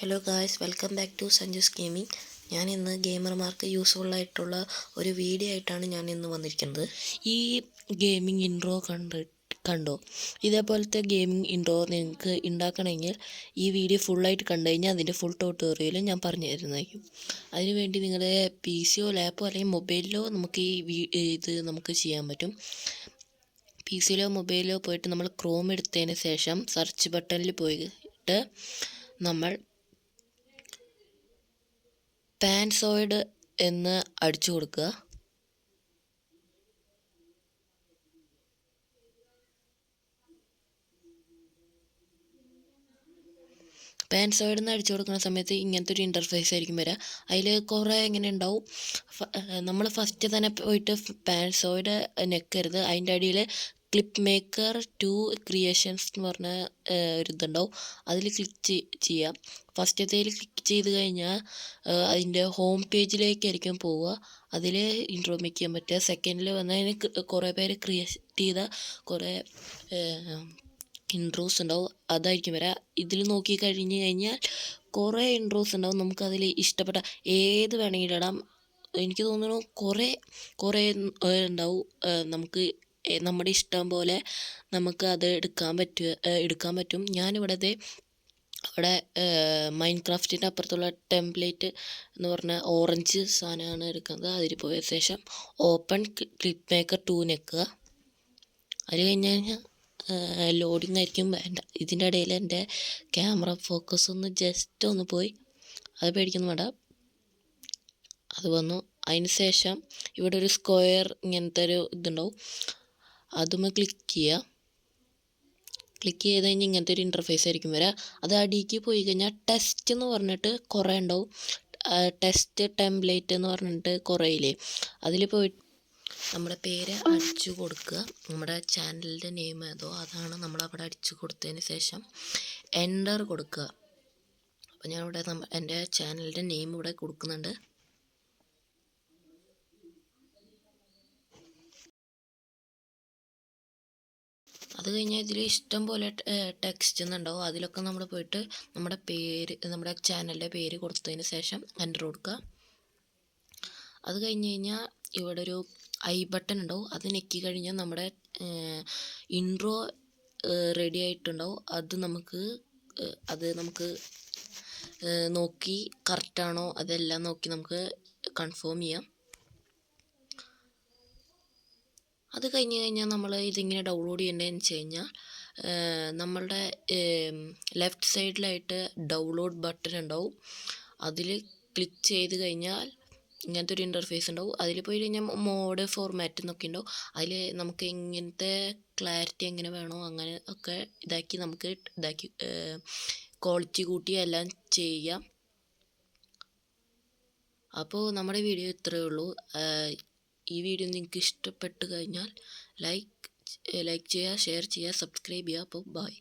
Hello guys welcome back to Sanju's gaming ഞാൻ ഇന്ന് ഗെയിമർമാർക്ക് useful ആയിട്ടുള്ള ഒരു വീഡിയോ ആയിട്ടാണ് ഞാൻ ഇന്ന് വന്നിരിക്കുന്നത്. ഈ ഗെയിമിംഗ് ഇൻട്രോ കണ്ട് കണ്ടോ? ഇതേപോലത്തെ ഗെയിമിംഗ് ഇൻട്രോ നിങ്ങൾക്ക് ഉണ്ടാക്കണമെങ്കിൽ ഈ വീഡിയോ ഫുള്ളായിട്ട് കണ്ടു കഴിഞ്ഞാൽ അതിന്റെ ഫുൾ ട്യൂട്ടോറിയൽ ഞാൻ പറഞ്ഞു തരുന്നതായിരിക്കും. അതിനുവേണ്ടി നിങ്ങളുടെ പി സിയോ ലാപ്പോ അല്ലെങ്കിൽ മൊബൈലിലോ നമുക്ക് ഈ ഇത് നമുക്ക് ചെയ്യാൻ പറ്റും. പി സിയിലോ മൊബൈലിലോ പോയിട്ട് നമ്മൾ ക്രോം എടുത്തതിന് ശേഷം സെർച്ച് ബട്ടണിൽ പോയിട്ട് നമ്മൾ പാൻസോയിഡ് എന്ന് അടിച്ചു കൊടുക്കുക. പാൻസോയിഡ് എന്ന് അടിച്ചു കൊടുക്കുന്ന സമയത്ത് ഇങ്ങനത്തെ ഒരു ഇന്റർഫേസ് ആയിരിക്കും വരിക അതിൽ കുറേ ഇങ്ങനെ ഉണ്ടാവും നമ്മൾ ഫസ്റ്റ് തന്നെ പോയിട്ട് പാൻസോയിഡ് നെക്കരുത്. അതിന്റെ അടിയിൽ ക്ലിപ്പ് മേക്കർ ടു ക്രിയേഷൻസ് എന്ന് പറഞ്ഞ ഒരു ഇതുണ്ടാവും അതിൽ ക്ലിക്ക് ചെയ്യാം. ഫസ്റ്റത്തേൽ ക്ലിക്ക് ചെയ്ത് കഴിഞ്ഞാൽ അതിന്റെ ഹോം പേജിലേക്കായിരിക്കും പോവുക. അതിൽ ഇൻട്രോ മേക്ക് ചെയ്യാൻ പറ്റുക. സെക്കൻഡിൽ വന്നതിന് കുറേ പേര് ക്രിയേറ്റ് ചെയ്ത കുറേ ഇൻട്രോസ് ഉണ്ടാവും. അതായിരിക്കും വരിക ഇതിൽ നോക്കി കഴിഞ്ഞ് കഴിഞ്ഞാൽ കുറേ ഇൻട്രോസ് ഉണ്ടാവും. നമുക്കതിൽ ഇഷ്ടപ്പെട്ട ഏത് വേണമെങ്കിലും ഇടാം. എനിക്ക് തോന്നുന്നു കുറേ കുറേ ഉണ്ടാവും. നമുക്ക് നമ്മുടെ ഇഷ്ടം പോലെ നമുക്ക് അത് എടുക്കാൻ പറ്റുക എടുക്കാൻ പറ്റും. ഞാനിവിടത്തെ അവിടെ മൈൻഡ് ക്രാഫ്റ്റിന്റെ അപ്പുറത്തുള്ള ടെംപ്ലേറ്റ് എന്ന് പറഞ്ഞ ഓറഞ്ച് സാധനമാണ് എടുക്കുന്നത്. അതിൽ പോയ ശേഷം ഓപ്പൺ ക്ലിപ്പ് മേക്കർ ടൂ നെക്കുക അത് കഴിഞ്ഞ് കഴിഞ്ഞാൽ ലോഡിംഗ് ആയിരിക്കും വേണ്ട. ഇതിന്റെ ഇടയിൽ എന്റെ ക്യാമറ ഫോക്കസ് ഒന്ന് ജസ്റ്റ് ഒന്ന് പോയി. അത് പേടിക്കുന്നു വേണ്ട. അത് വന്നു. അതിന് ശേഷം ഇവിടെ ഒരു സ്ക്വയർ ഇങ്ങനത്തെ ഒരു ഇതുണ്ടാവും. അതുമ്മ ക്ലിക്ക് ചെയ്യുക. ക്ലിക്ക് ചെയ്ത് കഴിഞ്ഞ് ഇങ്ങനത്തെ ഒരു ഇന്റർഫേസ് ആയിരിക്കും വരിക അത് അടിക്ക് പോയി കഴിഞ്ഞാൽ ടെസ്റ്റ് എന്ന് പറഞ്ഞിട്ട് കുറേ ഉണ്ടാവും. ടെസ്റ്റ് ടെംപ്ലേറ്റ് എന്ന് പറഞ്ഞിട്ട് കുറേ ഇല്ലേ അതിൽ പോയിട്ട് നമ്മുടെ പേര് അടിച്ചു കൊടുക്കുക. നമ്മുടെ ചാനലിന്റെ നെയിം ഏതോ അതാണ് നമ്മൾ അവിടെ അടിച്ചു കൊടുത്തതിന് ശേഷം എന്റർ കൊടുക്കുക. അപ്പോൾ ഞാനിവിടെ എന്റെ ചാനലിന്റെ നെയിം ഇവിടെ കൊടുക്കുന്നുണ്ട്. അത് കഴിഞ്ഞാൽ ഇതിൽ ഇഷ്ടം പോലെ ടെക്സ്റ്റ് എന്നുണ്ടാവും അതിലൊക്കെ നമ്മൾ പോയിട്ട് നമ്മുടെ പേര് നമ്മുടെ ചാനലിന്റെ പേര് കൊടുത്തതിന് ശേഷം എന്റർ കൊടുക്കുക അത് കഴിഞ്ഞ് കഴിഞ്ഞാൽ ഇവിടെ ഒരു ഐ ബട്ടൺ ഉണ്ടാവും. അത് ഞെക്കി കഴിഞ്ഞാൽ നമ്മുടെ ഇൻട്രോ റെഡി ആയിട്ടുണ്ടാവും. അത് നമുക്ക് അത് നമുക്ക് നോക്കി കറക്റ്റാണോ അതെല്ലാം നോക്കി നമുക്ക് കൺഫേം ചെയ്യാം. അത് കഴിഞ്ഞ് കഴിഞ്ഞാൽ നമ്മൾ ഇതിങ്ങനെ ഡൗൺലോഡ് ചെയ്യേണ്ടതെന്ന് വെച്ച് കഴിഞ്ഞാൽ നമ്മളുടെ ലെഫ്റ്റ് സൈഡിലായിട്ട് ഡൗൺലോഡ് ബട്ടൺ ഉണ്ടാവും. അതിൽ ക്ലിക്ക് ചെയ്ത് കഴിഞ്ഞാൽ ഇങ്ങനത്തെ ഒരു ഇന്റർഫേസ് ഉണ്ടാവും. അതിൽ പോയി കഴിഞ്ഞാൽ മോഡ് ഫോർമാറ്റ് എന്നൊക്കെ ഉണ്ടാവും. അതിൽ നമുക്ക് എങ്ങനത്തെ ക്ലാരിറ്റി എങ്ങനെ വേണോ അങ്ങനെ ഒക്കെ ഇതാക്കി നമുക്ക് ഇതാക്കി ക്വാളിറ്റി കൂട്ടി എല്ലാം ചെയ്യാം. അപ്പോൾ നമ്മുടെ വീഡിയോ ഇത്രയേ ഉള്ളൂ. ഈ വീഡിയോ നിങ്ങൾക്ക് ഇഷ്ടപ്പെട്ട് കഴിഞ്ഞാൽ ലൈക്ക് ലൈക്ക് ചെയ്യുക ഷെയർ ചെയ്യുക സബ്സ്ക്രൈബ് ചെയ്യുക. അപ്പോൾ ബൈ.